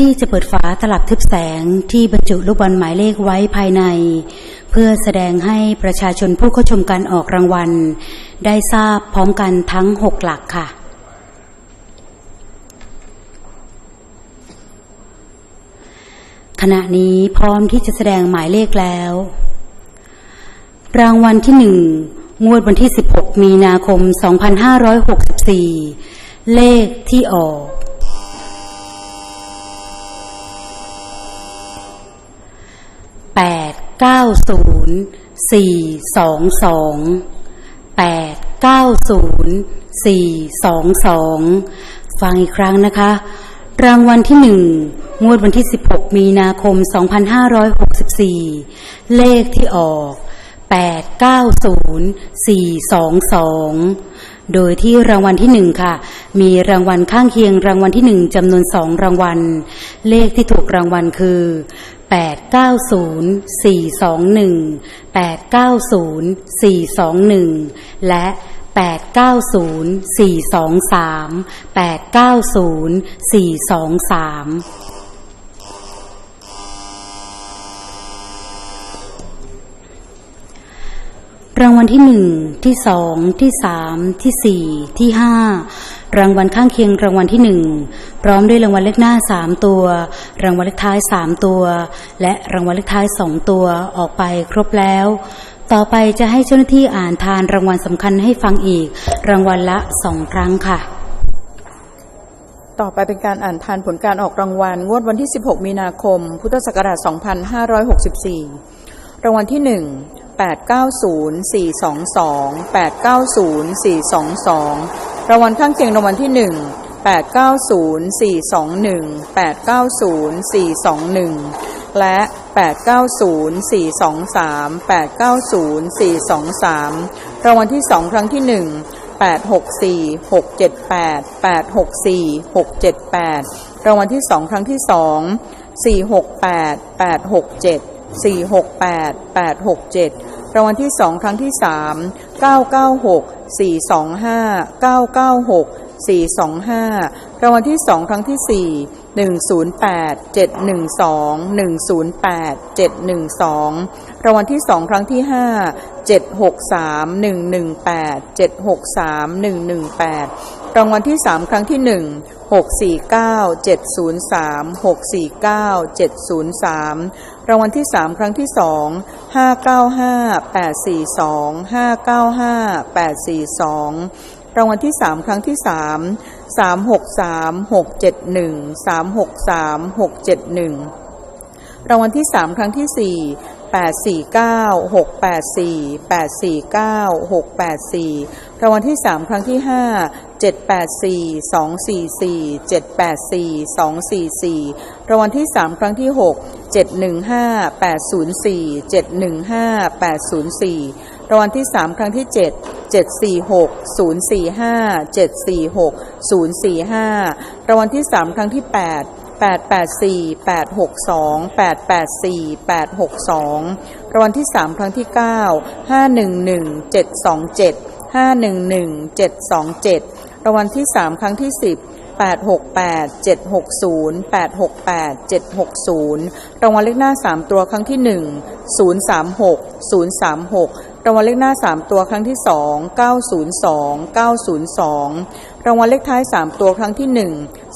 ที่จะเปิดฝาตลับทึบแสงที่บรรจุลูกบอลหมายเลขไว้ภายใน เพื่อแสดงให้ประชาชนผู้เข้าชมการออกรางวัล ได้ทราบพร้อมกันทั้ง6หลักค่ะขณะนี้พร้อมที่จะแสดงหมายเลขแล้ว รางวัลที่หนึ่งงวดวันที่ 16 มีนาคม 2564 เลขที่ออก แปดเก้าศูนย์สี่สองสองแปดเก้าศูนย์สี่สองสองฟังอีกครั้งนะคะ รางวัลที่หนึ่งงวดวันที่16มีนาคม2564เลขที่ออก890422 โดยที่รางวัลที่หนึ่งค่ะ มีรางวัลข้างเคียงรางวัลที่หนึ่งจำนวนสองรางวัล เลขที่ถูกรางวัลคือ890421 890421 และ 890423 890423 ราง วัลที่หนึ่งที่สองที่สามที่สี่ที่ห้ารางวัลข้างเคียงรางวัลที่หนึ่งพร้อมด้วยรางวัลเลขหน้าสามตัว รางวัลเลขท้ายสามตัว และรางวัลเลขท้ายสองตัวออกไปครบแล้ว ต่อไปจะให้เจ้าหน้าที่อ่านทานรางวัลสำคัญให้ฟังอีก รางวัลละสองครั้งค่ะ ต่อไปเป็นการอ่านทานผลการออกรางวัลงวดวันที่ 16 มีนาคม พุทธศักราช 2564รางวัลที่ 890422 890422รางวัลข้างเคียงรางวัลที่ 1 890421 890421 และ 890423 890423 รางวัลที่ 2 ครั้งที่ 1 864 678 864 678 รางวัลที่ 2 ครั้งที่ 2 468 867 468 867 รางวัลที่2ครั้งที่3 996 425 996 425รางวัลที่2ครั้งที่4 108 712 108 712รางวัลที่2ครั้งที่5 763 118 763 118รางวัลที่3ครั้งที่1 649 703 649 703 รางวัลที่3ครั้งที่2 595 842 595 842รางวัลที่3ครั้งที่3 363 671 363 671รางวัลที่3ครั้งที่4 849 684 849 684รางวัลที่ 3 ครั้งที่ 5 784 244 784 244รางวัลที่ 3 ครั้งที่ 6 715 804 715 804รางวัลที่ 3 ครั้งที่ 7 746 045 746 045รางวัลที่ 3 ครั้งที่ 8 884 862 884 862รางวัลที่ 3 ครั้งที่ 9 511 727 511 727 รางวัลที่ 3 ครั้งที่ 10 868 760 868 760 รางวัลเลขหน้า 3 ตัวครั้งที่ 1 036 036 รางวัลเลขหน้า 3 ตัวครั้งที่ 2 902 902 รางวัลเลขท้าย 3 ตัวครั้งที่ 1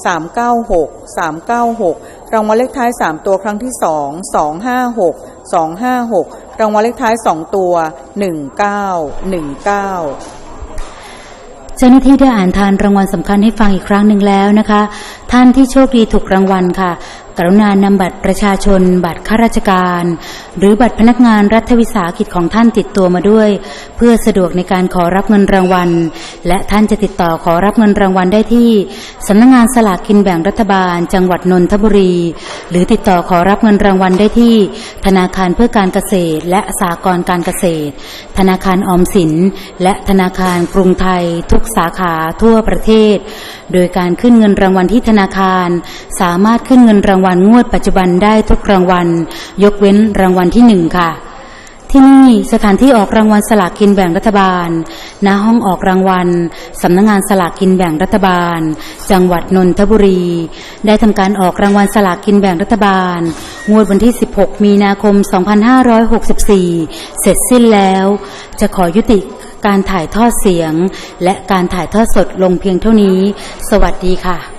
396 396 รางวัลเลขท้าย 3 ตัวครั้งที่ 2 256 256 รางวัลเลขท้าย 2 ตัว 19 19 เจ้าหน้าที่ได้อ่านทานรางวัลสำคัญให้ฟังอีกครั้งหนึ่งแล้วนะคะ ท่านที่โชคดีถูกรางวัลค่ะ กรุณานำบัตรประชาชน บัตรข้าราชการ หรือบัตรพนักงานรัฐวิสาหกิจของท่านติดตัวมาด้วย เพื่อสะดวกในการขอรับเงินรางวัล และท่านจะติดต่อขอรับเงินรางวัลได้ที่สำนักงานสลากกินแบ่งรัฐบาล จังหวัดนนทบุรี หรือติดต่อขอรับเงินรางวัลได้ที่ ธนาคารเพื่อการเกษตร และสหกรณ์การเกษตร ธนาคารออมสิน และธนาคารกรุงไทย ทุกสาขาทั่วประเทศ โดยการขึ้นเงินรางวัลที่ธนาคาร สามารถขึ้นเงินรางวัลงวดปัจจุบันได้ทุกรางวัล ยกเว้นรางวัลที่หนึ่งค่ะ ที่นี่สถานที่ออกรางวัลสลากกินแบ่งรัฐบาล ณ ห้องออกรางวัลสำนักงานสลากกินแบ่งรัฐบาล จังหวัดนนทบุรี ได้ทำการออกรางวัลสลากกินแบ่งรัฐบาล งวดวันที่ 16 มีนาคม 2564 เสร็จสิ้นแล้ว จะขอยุติการถ่ายทอดเสียง และการถ่ายทอดสดลงเพียงเท่านี้ สวัสดีค่ะ